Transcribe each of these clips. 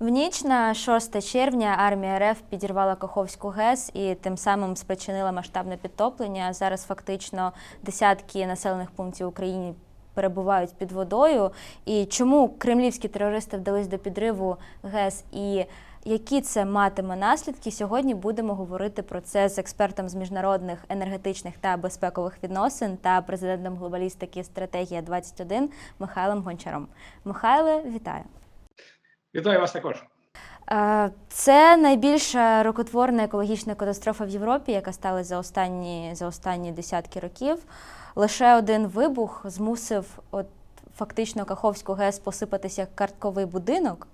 В ніч на 6 червня армія РФ підірвала Каховську ГЕС і тим самим спричинила масштабне підтоплення. Зараз фактично десятки населених пунктів України перебувають під водою. І чому кремлівські терористи вдались до підриву ГЕС і які це матиме наслідки? Сьогодні будемо говорити про це з експертом з міжнародних енергетичних та безпекових відносин та президентом глобалістики Стратегія 21 Михайлом Гончаром. Михайле, вітаю. Вітаю вас також. Е, Це найбільша рукотворна екологічна катастрофа в Європі, яка сталася за останні, за останні десятки років. Лише один вибух змусив от, фактично Каховську ГЕС посипатися як картковий будинок.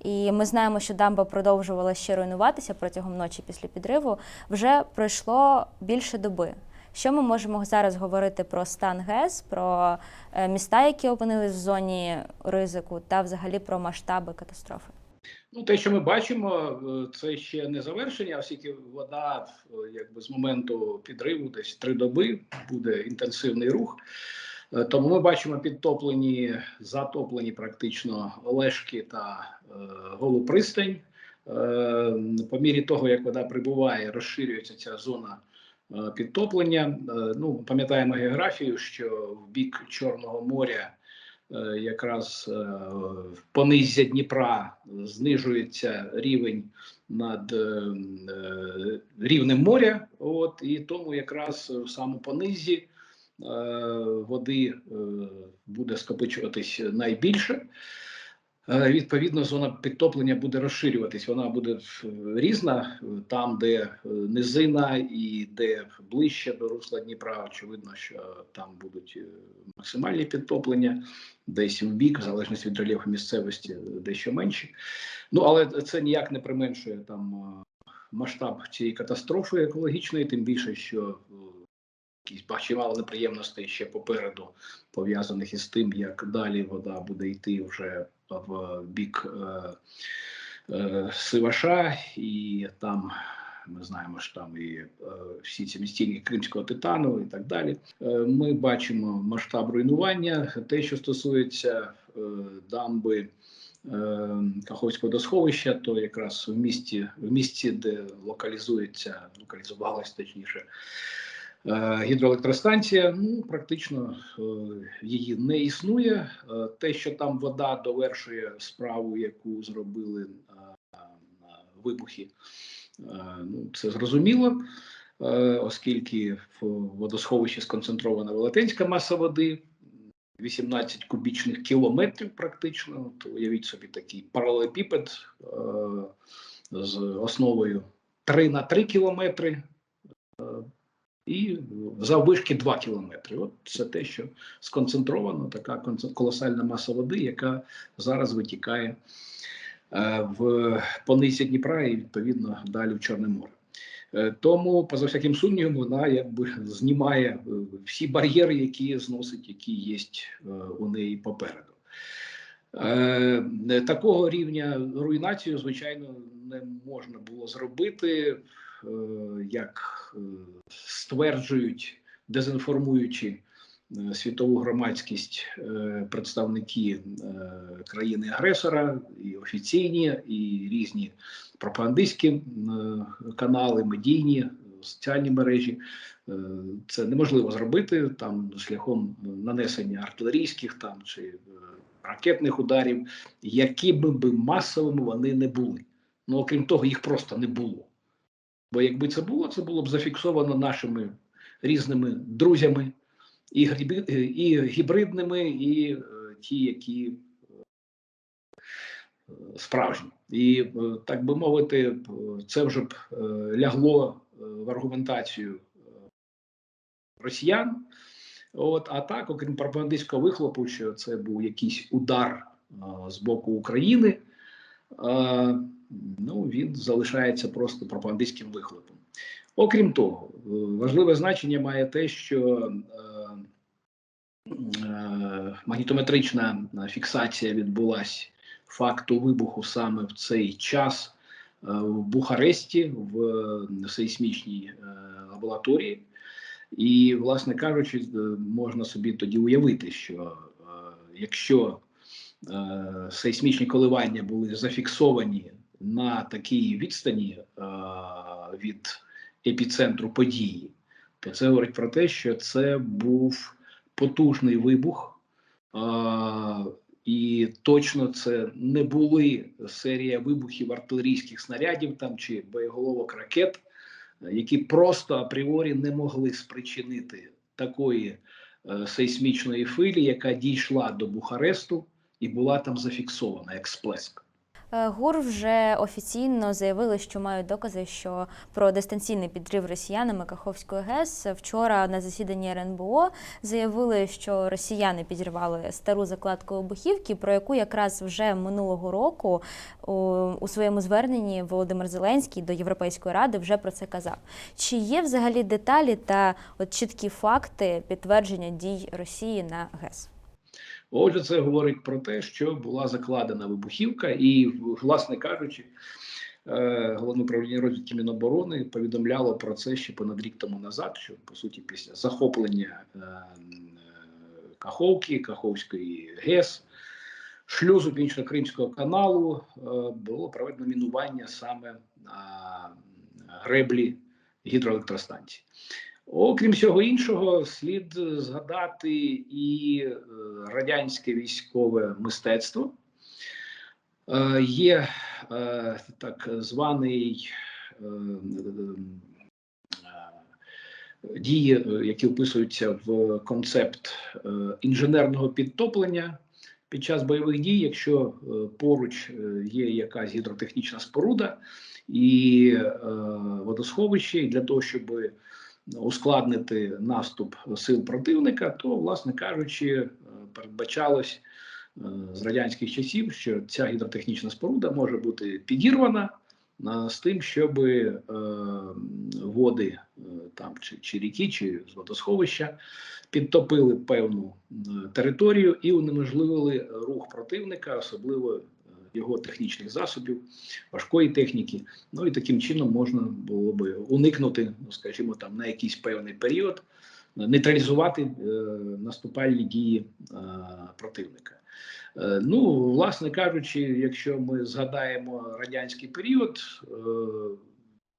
І ми знаємо, що дамба продовжувала ще руйнуватися протягом ночі після підриву. Вже пройшло більше доби. Що ми можемо зараз говорити про стан ГЕС, про е, міста, які опинились в зоні ризику, та взагалі про масштаби катастрофи? Ну, те, що ми бачимо, е, це ще не завершення, оскільки вода, е, якби з моменту підриву, десь три доби буде інтенсивний рух. Тому ми бачимо підтоплені, затоплені практично Олешки та е, Голу. Е, по мірі того, як вода прибуває, розширюється ця зона підтоплення. Е, ну, пам'ятаємо географію, що в бік Чорного моря е, якраз е, в понизя Дніпра знижується рівень над е, е, рівнем моря. От і тому якраз в самому понизі е, води е, буде скопичуватись найбільше. Е, Відповідно, зона підтоплення буде розширюватись. Вона буде різна там, де е, низина і де ближче до русла Дніпра. Очевидно, що там будуть е, максимальні підтоплення, десь в бік, в залежності від рельєфу місцевості, дещо менші. Ну але це ніяк не применшує там масштаб цієї катастрофи екологічної, тим більше, що якісь чимало неприємностей ще попереду пов'язаних із тим, як далі вода буде йти вже в бік е, е, Сиваша, і там ми знаємо, що там і е, всі ці містіння кримського титану і так далі. Ми бачимо масштаб руйнування. Те, що стосується дамби. Каховського досховища, то якраз в місті, в місті, де локалізується, локалізувалась точніше гідроелектростанція, ну практично е, її не існує. Е, Те, що там вода довершує справу, яку зробили е, вибухи, е, ну це зрозуміло, е, оскільки в водосховищі сконцентрована велетенська маса води. 18 кубічних кілометрів, практично. То уявіть собі такий паралелепіпед е, з основою 3 на 3 кілометри е, і заввишки 2 кілометри. От це те, що сконцентровано, така колосальна маса води, яка зараз витікає е, в понизі Дніпра і відповідно далі в Чорне море. Е, Тому, поза всяким сумнівом, вона якби знімає е, всі бар'єри, які зносить, які є у неї попереду. Такого рівня руйнацію, звичайно, не можна було зробити, як е, стверджують, дезінформуючи е, світову громадськість е, представники е, країни-агресора, і офіційні, і різні пропагандистські е, канали, медійні, соціальні мережі. Е, Це неможливо зробити там шляхом нанесення артилерійських там чи е, ракетних ударів, якими би масовими вони не були. Ну окрім того, їх просто не було. Бо якби це було, це було б зафіксовано нашими різними друзями, і, е, і гібридними, і е, ті, які е, справжні. І так би мовити, це вже б лягло в аргументацію росіян. От, а так, окрім пропагандистського вихлопу, що це був якийсь удар з боку України, ну він залишається просто пропагандистським вихлопом. Окрім того, е, важливе значення має те, що е, е, магнітометрична фіксація відбулась факту вибуху саме в цей час в Бухаресті в сейсмічній лабораторії. І, власне кажучи, можна собі тоді уявити, що якщо сейсмічні коливання були зафіксовані на такій відстані е, від епіцентру події, то це говорить про те, що це був потужний вибух, е, і точно це не були серія вибухів артилерійських снарядів там чи боєголовок ракет, е, які просто апріорі не могли спричинити такої сейсмічної хвилі, яка дійшла до Бухаресту і була там зафіксована як сплеск. Е, ГУР вже офіційно заявили, що мають докази, що про дистанційний підрив росіянами Каховської ГЕС вчора на засіданні РНБО заявили, що росіяни підірвали стару закладку вибухівки, про яку якраз вже минулого року у своєму зверненні Володимир Зеленський до Європейської ради вже про це казав. Чи є взагалі деталі та от чіткі факти підтвердження дій Росії на ГЕС? Отже, це говорить про те, що була закладена вибухівка, і, власне кажучи, е, головне управління розвідки Міноборони повідомляло про це ще понад рік тому назад, що по суті після захоплення е, Каховки, Каховської ГЕС, шлюзу Північно-Кримського каналу е, було проведено мінування саме на греблі гідроелектростанції. Окрім всього іншого, слід згадати і е, радянське військове мистецтво. Е, Є е, так званий дії, які вписуються в концепт інженерного підтоплення під час бойових дій, якщо поруч є якась гідротехнічна споруда і водосховище, і для того, щоб ускладнити наступ сил противника, то, власне кажучи, е, передбачалось е, з радянських часів, що ця гідротехнічна споруда може бути підірвана з тим, щоб е, води е, там чи, чи ріки, чи з водосховища підтопили певну е, територію і унеможливили рух противника, особливо е, його технічних засобів, важкої техніки. Ну і таким чином можна було би уникнути, ну скажімо, там на якийсь певний період, е, нейтралізувати е, наступальні дії е, противника. Е, ну, власне кажучи, якщо ми згадаємо радянський період, е,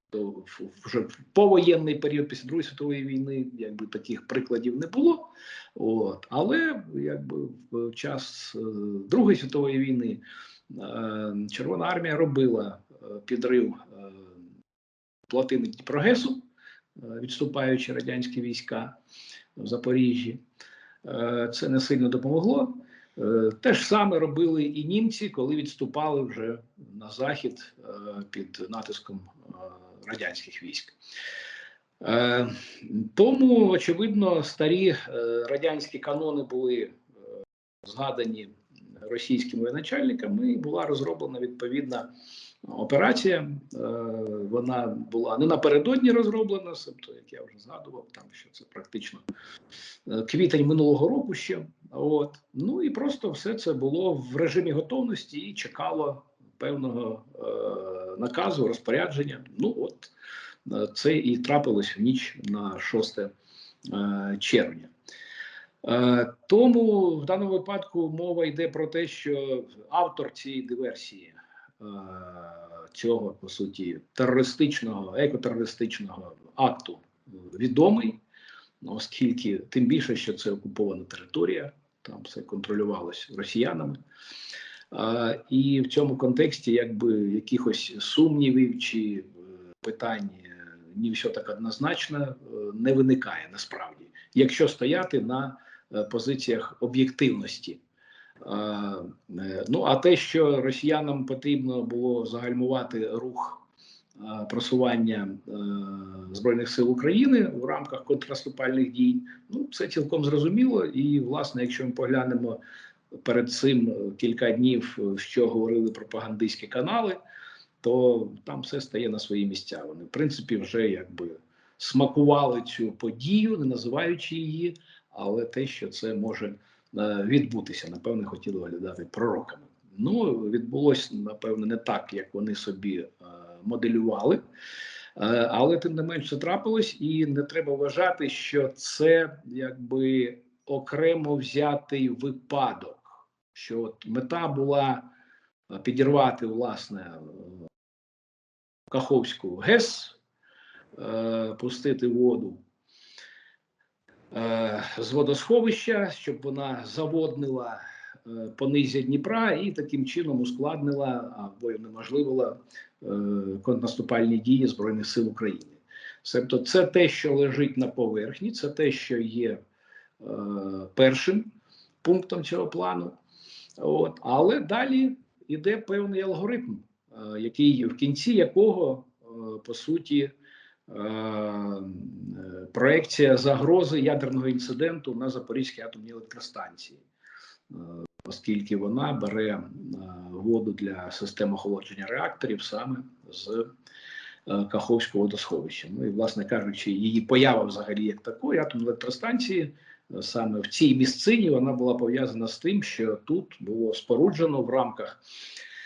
то вже в повоєнний період після Другої світової війни, якби таких прикладів не було. От, але якби в час е, Другої світової війни Червона армія робила е, підрив е, плотини Дніпрогесу, е, відступаючи радянські війська в Запоріжжі. Е, Це не сильно допомогло. Е, Те ж саме робили і німці, коли відступали вже на захід е, під натиском е, радянських військ. Е, Тому, очевидно, старі е, радянські канони були е, згадані російськими воєначальниками, і була розроблена відповідна операція. Е, Вона була не напередодні розроблена, тобто, як я вже згадував, там що це практично е, квітень минулого року ще. От ну і просто все це було в режимі готовності і чекало певного е, наказу, розпорядження. Ну от е, це і трапилось в ніч на 6 е, червня. Е, Тому в даному випадку мова йде про те, що автор цієї диверсії, е, цього по суті терористичного, екотерористичного акту відомий, оскільки тим більше, що це окупована територія, там все контролювалось росіянами. Е, І в цьому контексті, якби якихось сумнівів чи питань ні все так однозначно не виникає насправді, якщо стояти на позиціях об'єктивності. Е, е, Ну а те, що росіянам потрібно було загальмувати рух е, просування е, збройних сил України в рамках контрнаступальних дій, ну це цілком зрозуміло. І власне, якщо ми поглянемо перед цим е, кілька днів, е, що говорили пропагандистські канали, то там все стає на свої місця. Вони, в принципі, вже якби смакували цю подію, не називаючи її, але те, що це може е, відбутися, напевне, хотіли виглядати пророками. Ну, відбулося, напевне, не так, як вони собі е, моделювали. Е, Але тим не менш це трапилось, і не треба вважати, що це якби окремо взятий випадок, що от мета була підірвати власне Каховську ГЕС, пустити воду е, з водосховища, щоб вона заводнила е, по низі Дніпра і таким чином ускладнила або унеможливила е, контрнаступальні дії Збройних сил України. Тобто, це те, що лежить на поверхні, це те, що є е, першим пунктом цього плану. От. Але далі йде певний алгоритм, е, який в кінці якого по суті проекція загрози ядерного інциденту на Запорізькій атомній електростанції, Е, оскільки вона бере е, воду для систем охолодження реакторів саме з е, Каховського водосховища. Ну і, власне кажучи, її поява взагалі як такої атомної електростанції е, саме в цій місцині вона була пов'язана з тим, що тут було споруджено в рамках е,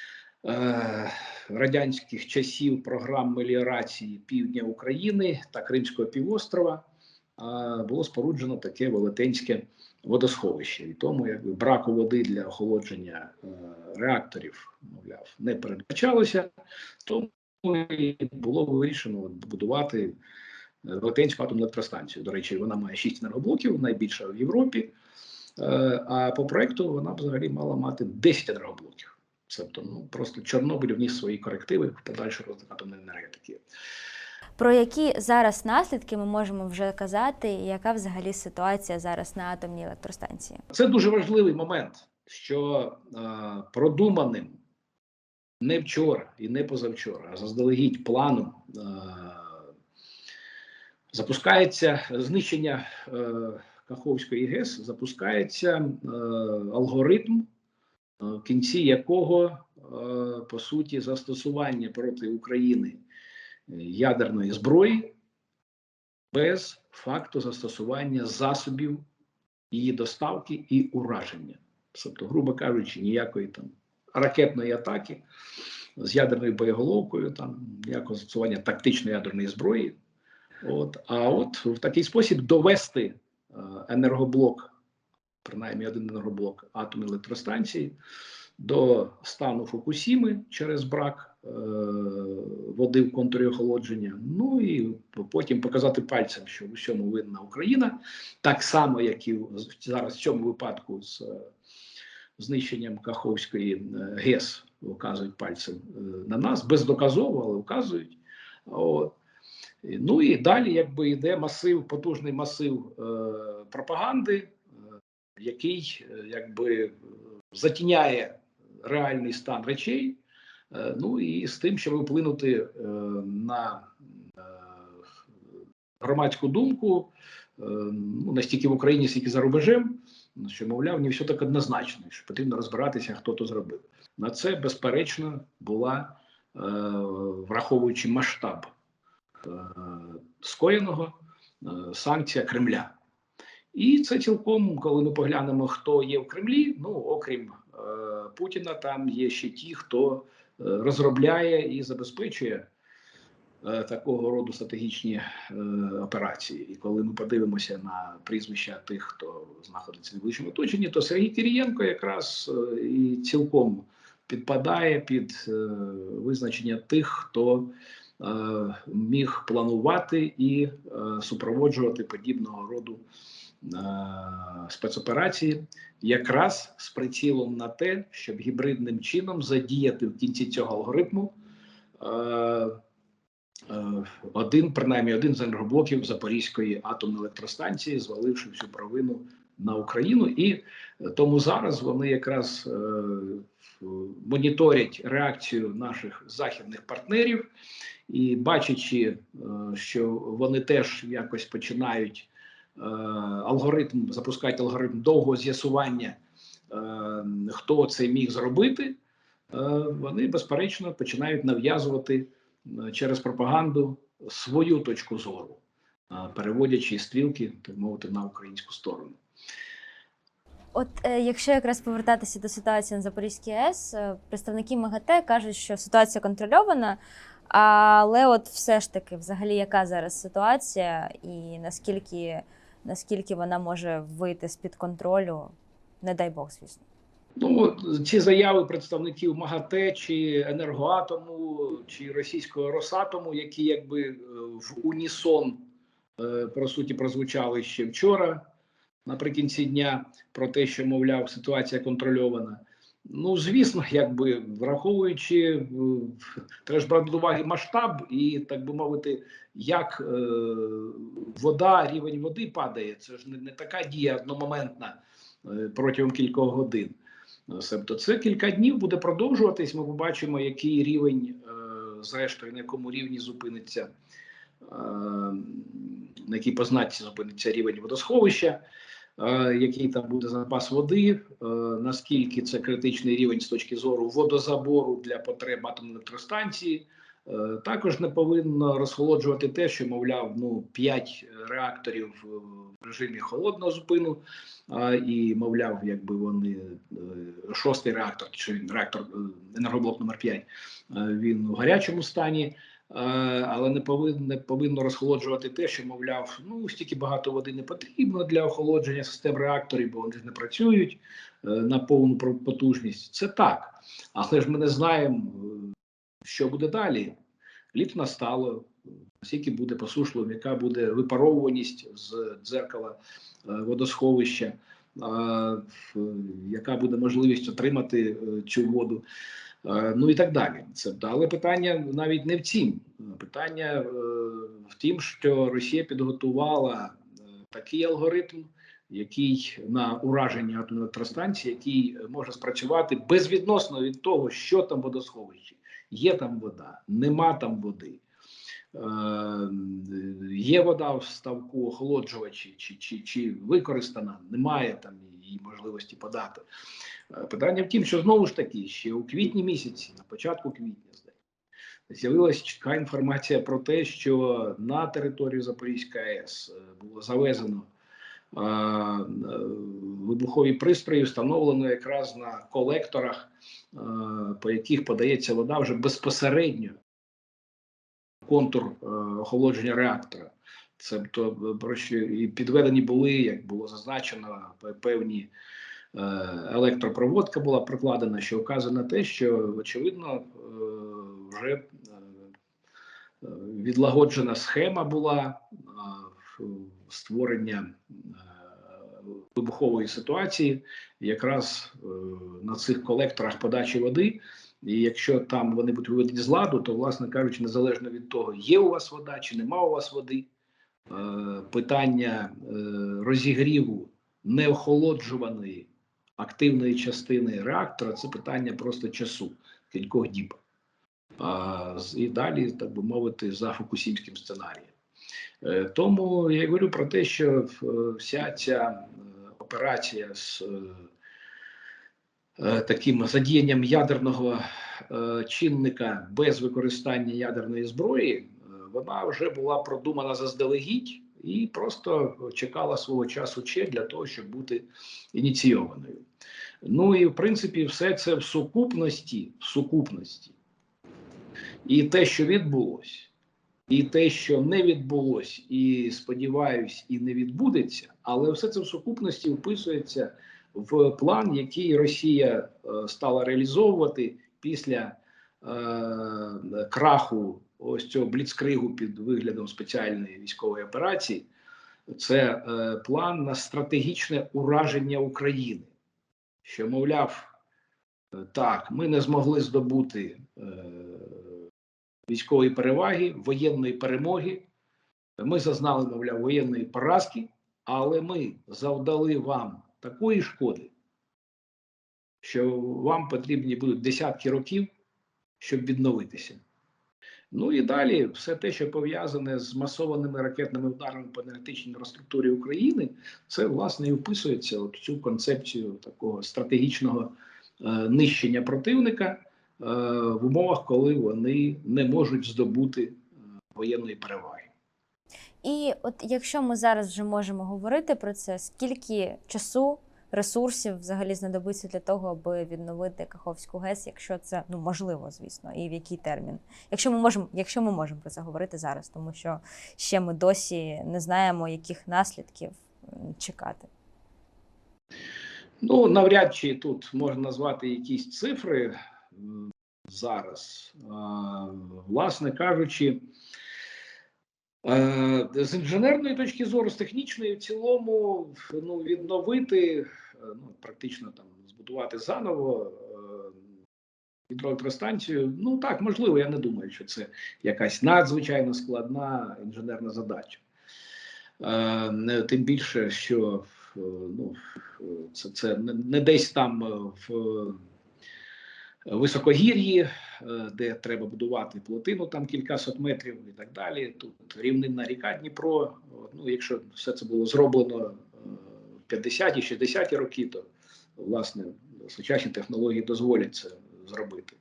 радянських часів програм меліорації півдня України та Кримського півострова. е, Було споруджено таке велетенське водосховище, і тому якби браку води для охолодження е, реакторів, мовляв, не передбачалося. Тому було вирішено будувати е, Велетенську атомну електростанцію. До речі, вона має шість енергоблоків, найбільша в Європі. Е, А по проекту вона взагалі мала мати 10 енергоблоків. Тобто, ну просто Чорнобиль вніс свої корективи в подальший розвиток атомної енергетики. Про які зараз наслідки ми можемо вже казати, і яка взагалі ситуація зараз на атомній електростанції? Це дуже важливий момент, що е, продуманим не вчора і не позавчора, а заздалегідь планом е, запускається знищення е, Каховської ГЕС, запускається е, алгоритм, в кінці якого е, по суті застосування проти України е, ядерної зброї без факту застосування засобів її доставки і ураження. Тобто, грубо кажучи, ніякої там ракетної атаки з ядерною боєголовкою, там ніякого застосування тактичної ядерної зброї. От, а от в такий спосіб довести е, енергоблок, принаймні один енергоблок атомної електростанції, до стану Фукусіми через брак е, води в контурі охолодження. Ну і потім показати пальцем, що в усьому винна Україна, так само, як і зараз в цьому випадку з е, знищенням Каховської е, ГЕС вказують пальцем е, на нас, бездоказово, але вказують. От. Ну і далі, якби йде масив, потужний масив е, пропаганди, який е, якби е, затіняє реальний стан речей. Е, ну і з тим, щоб вплинути на громадську думку, ну настільки в Україні, стільки за рубежем, що мовляв, не все так однозначно, що потрібно розбиратися, хто то зробив. На це безперечно була, враховуючи масштаб скоєного, санкція Кремля. І це цілком, коли ми поглянемо, хто є в Кремлі, ну окрім е, Путіна, там є ще ті, хто е, розробляє і забезпечує е, такого роду стратегічні е, операції. І коли ми подивимося на прізвища тих, хто знаходиться в найближчому оточенні, то Сергій Кирієнко якраз е, і цілком підпадає під е, визначення тих, хто е, міг планувати і е, супроводжувати подібного роду спецоперації, якраз з прицілом на те, щоб гібридним чином задіяти в кінці цього алгоритму е, е, один, принаймні один з енергоблоків Запорізької атомної електростанції, зваливши всю провину на Україну, і е, тому зараз вони якраз е, моніторять реакцію наших західних партнерів. І бачачи, е, що вони теж якось починають е, алгоритм, запускають алгоритм довгого з'ясування, е, хто це міг зробити, е, вони безперечно починають нав'язувати е, через пропаганду свою точку зору, е, переводячи стрілки, так мовити, на українську сторону. От е, якщо якраз повертатися до ситуації на Запорізькій АЕС, е, представники МАГАТЕ кажуть, що ситуація контрольована, але от все ж таки, взагалі, яка зараз ситуація, і наскільки, наскільки вона може вийти з-під контролю, не дай Бог, звісно. Ну, ці заяви представників МАГАТЕ чи енергоатому чи російського Росатому, які якби е, в унісон про суті прозвучали ще вчора, наприкінці дня, про те, що мовляв, ситуація контрольована. Ну, звісно, якби враховуючи, е, треба ж брати до уваги масштаб і, так би мовити, як е, вода, рівень води падає. Це ж не, не така дія одномоментна е, протягом кількох годин. Себто це кілька днів буде продовжуватись. Ми побачимо, який рівень, е, зрештою, на якому рівні зупиниться, е, на якій позначці зупиниться рівень водосховища, який там буде запас води, е, наскільки це критичний рівень з точки зору водозабору для потреб атомної електростанції. Е, Також не повинно розхолоджувати те, що мовляв, ну 5 реакторів в режимі холодного зупину, і мовляв, якби вони е, шостий реактор, чи реактор е, енергоблок номер 5 е, він у гарячому стані. Е, Але не повинно, не повинно розхолоджувати те, що мовляв, ну стільки багато води не потрібно для охолодження систем реакторів, бо вони ж не працюють е, на повну потужність. Це так, але ж ми не знаємо, е, що буде далі. Літо настало, наскільки буде посушливим, яка буде випаровуваність з дзеркала водосховища, яка буде можливість отримати цю воду. Е, Ну і так далі. Це але питання навіть не в цім. Питання е, в тім, що Росія підготувала е, такий алгоритм, який на ураження атомної електростанції, який може спрацювати безвідносно від того, що там в водосховищі. Є там вода, нема там води. Є вода в ставку охолоджувачі, чи, чи, чи використана, немає там її можливості подати. Е, Питання в тім, що знову ж таки, ще у квітні місяці, на початку квітня, з'явилася чітка інформація про те, що на територію Запорізької АЕС е, було завезено е, вибухові пристрої, встановлено якраз на колекторах, по яких подається вода вже безпосередньо контур охолодження реактора. Тобто, е, про що і підведені були, як було зазначено, певні е, електропроводка була прокладена, що вказує на те, що очевидно е, вже відлагоджена схема була створення вибухової ситуації, якраз на цих колекторах подачі води. І якщо там вони будуть виведені з ладу, то, власне кажучи, незалежно від того, є у вас вода чи нема у вас води, питання е, розігріву неохолоджуваної активної частини реактора це питання просто часу, кількох діб. І далі, так би мовити, за фукусімським сценарієм. Е, Тому я говорю про те, що е, вся ця е, операція з е, е, таким задіянням ядерного е, чинника без використання ядерної зброї, е, вона вже була продумана заздалегідь і просто чекала свого часу ще для того, щоб бути ініційованою. Ну і в принципі, все це в сукупності, в сукупності. І те, що відбулося, і те, що не відбулось, і сподіваюсь, і не відбудеться, але все це в сукупності вписується в план, який Росія е, стала реалізовувати після е, краху ось цього бліцкригу під виглядом спеціальної військової операції. Це е, план на стратегічне ураження України. Що, мовляв, е, так, ми не змогли здобути е, військової переваги, воєнної перемоги. Ми зазнали, мовляв, воєнної поразки, але ми завдали вам такої шкоди, що вам потрібні будуть десятки років, щоб відновитися. Ну і далі все те, що пов'язане з масованими ракетними ударами по енергетичній інфраструктурі України, це власне і вписується в цю концепцію такого стратегічного е, нищення противника е, в умовах, коли вони не можуть здобути е, воєнної переваги. І от якщо ми зараз вже можемо говорити про це, скільки часу, ресурсів взагалі знадобиться для того, аби відновити Каховську ГЕС, якщо це ну можливо, звісно, і в який термін? Якщо ми можемо, якщо ми можемо про це говорити зараз, тому що ще ми досі не знаємо, яких наслідків чекати. Ну, навряд чи тут можна назвати якісь цифри зараз. Власне кажучи, з інженерної точки зору, з технічної, в цілому, ну, відновити, е, ну, практично там збудувати заново е, гідроелектростанцію. Ну так, можливо, я не думаю, що це якась надзвичайно складна інженерна задача. Е, Тим більше, що е, ну, е, це, це не- десь там е, в е, високогір'ї, е, де треба будувати плотину там кількасот метрів і так далі. Тут рівнинна ріка Дніпро. Ну, якщо все це було зроблено е, в 50-ті, 60-ті роки, то власне сучасні технології дозволять це зробити.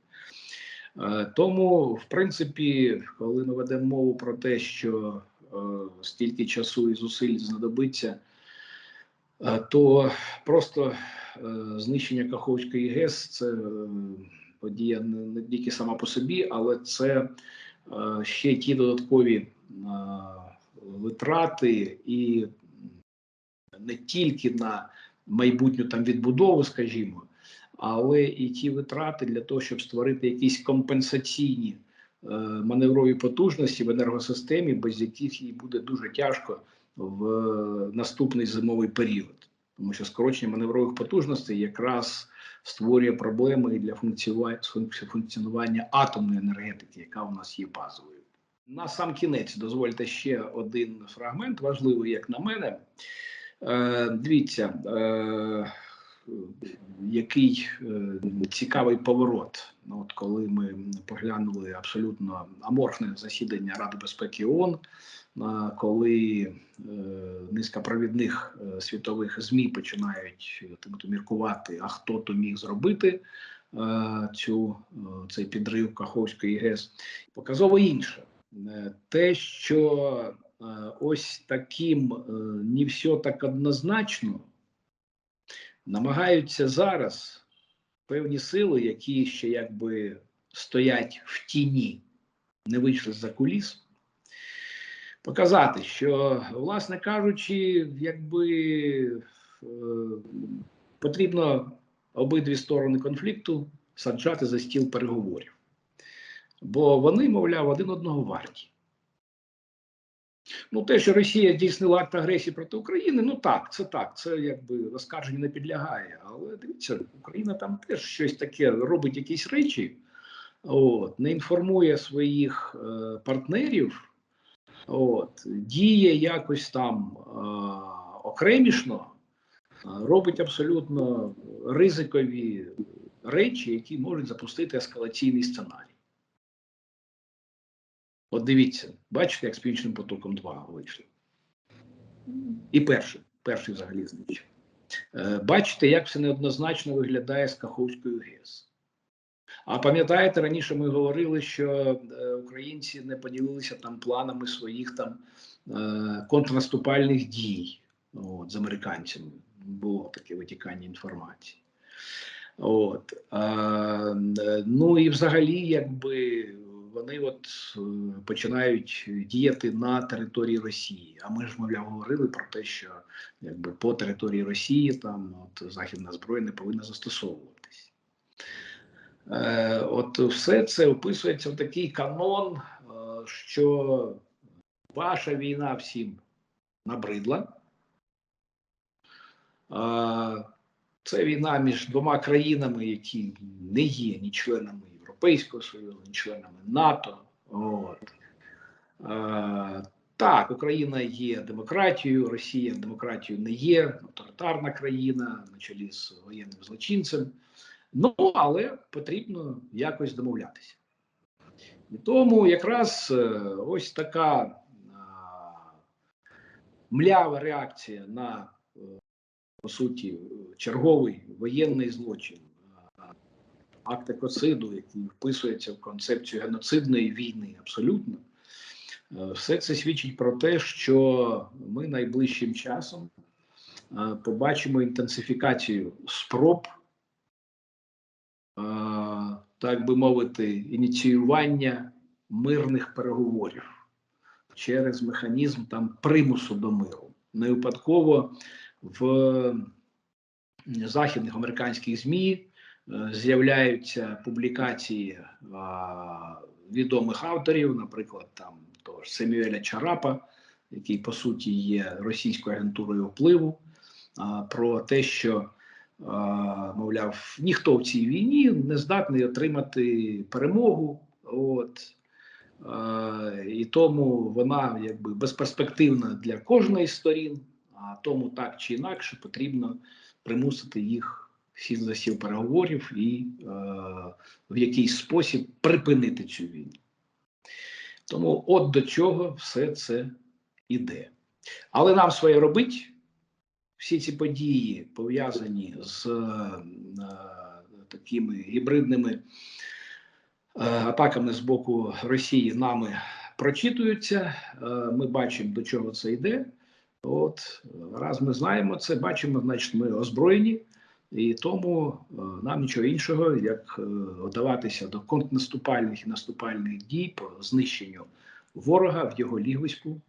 Е, Тому, в принципі, коли ми ведемо мову про те, що е, стільки часу і зусиль знадобиться, е, то просто е, знищення Каховської ГЕС це е, подія не, тільки сама по собі, але це е, ще ті додаткові е, витрати і не тільки на майбутню там відбудову, скажімо, але і ті витрати для того, щоб створити якісь компенсаційні е, маневрові потужності в енергосистемі, без яких їй буде дуже тяжко в е, наступний зимовий період, тому що скорочення маневрових потужностей якраз створює проблеми і для функціонування, атомної енергетики, яка у нас є базовою. На сам кінець дозвольте ще один фрагмент, важливий, як на мене. Е, дивіться, е, який е, цікавий поворот. Ну, от коли ми поглянули абсолютно аморфне засідання Ради безпеки ООН, а е, низка провідних е, світових змі починають міркувати, а хто то міг зробити цю цей підрив Каховської ГЕС, показово інше. Те, що ось таким не все так однозначно, намагаються зараз певні сили, які ще якби стоять в тіні, не вийшли за куліс, показати, що, власне кажучи, якби е, потрібно обидві сторони конфлікту саджати за стіл переговорів. Бо вони, мовляв, один одного варті. Ну, те, що Росія здійснила акт агресії проти України, ну так, це так, це якби оскарженню не підлягає. Але дивіться, Україна там теж щось таке робить, якісь речі, от, не інформує своїх е, партнерів, от, діє якось там е, окремішно, е, робить абсолютно ризикові речі, які можуть запустити ескалаційний сценарій. От дивіться, бачите, як з північним потоком 2 вийшли. І перший, перший взагалі знищив. Е, Бачите, як все неоднозначно виглядає з Каховською ГЕС. А пам'ятаєте, раніше ми говорили, що е, українці не поділилися там планами своїх там е, контрнаступальних дій от, з американцями. Було таке витікання інформації. От, е, ну і взагалі, якби вони от е, починають діяти на території Росії. А ми ж, мовляв, говорили про те, що якби по території Росії там от західна зброя не повинна застосовуватись. Е, от все це описується в такий канон, е, що ваша війна всім набридла. Е, це війна між двома країнами, які не є ні членами Європейського Союзу, членами НАТО. От. Е, так, Україна є демократією, Росія демократією не є, авторитарна країна на чолі з воєнним злочинцем. Ну, але потрібно якось домовлятися. І тому якраз е, ось така е, млява реакція на е, по суті черговий воєнний злочин, акт екоциду, який вписується в концепцію геноцидної війни, абсолютно. Е, Все це свідчить про те, що ми найближчим часом е, побачимо інтенсифікацію спроб, е, так би мовити, ініціювання мирних переговорів через механізм там примусу до миру. Не випадково в західних американських ЗМІ з'являються публікації відомих авторів, наприклад, там того ж Семюеля Чарапа, який по суті є російською агентурою впливу, про те, що мовляв, ніхто в цій війні не здатний отримати перемогу. От. Е, І тому вона якби безперспективна для кожної з сторін, а тому так чи інакше потрібно примусити їх сісти за стіл переговорів і е, в якийсь спосіб припинити цю війну. Тому от до чого все це іде. Але нам своє робить. Всі ці події пов'язані з е, такими гібридними е, атаками з боку Росії нами прочитуються. Е, Ми бачимо, до чого це йде. От раз ми знаємо це, бачимо, значить, ми озброєні, і тому е, нам нічого іншого, як е, вдаватися до контрнаступальних і наступальних дій по знищенню ворога в його лігвиську.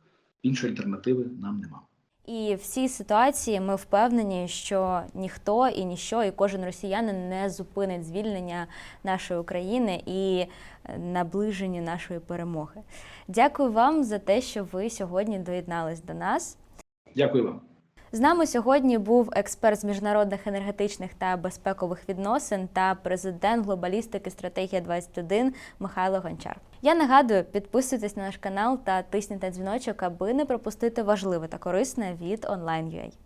Іншої альтернативи нам нема. І в цій ситуації ми впевнені, що ніхто і ніщо, і кожен росіянин не зупинить звільнення нашої України і е, наближення нашої перемоги. Дякую вам за те, що ви сьогодні доєднались до нас. Дякую вам. З нами сьогодні був експерт з міжнародних енергетичних та безпекових відносин та президент глобалістики стратегія 21 Михайло Гончар. Я нагадую, підписуйтесь на наш канал та тисніть на дзвіночок, аби не пропустити важливе та корисне від онлайн.ua.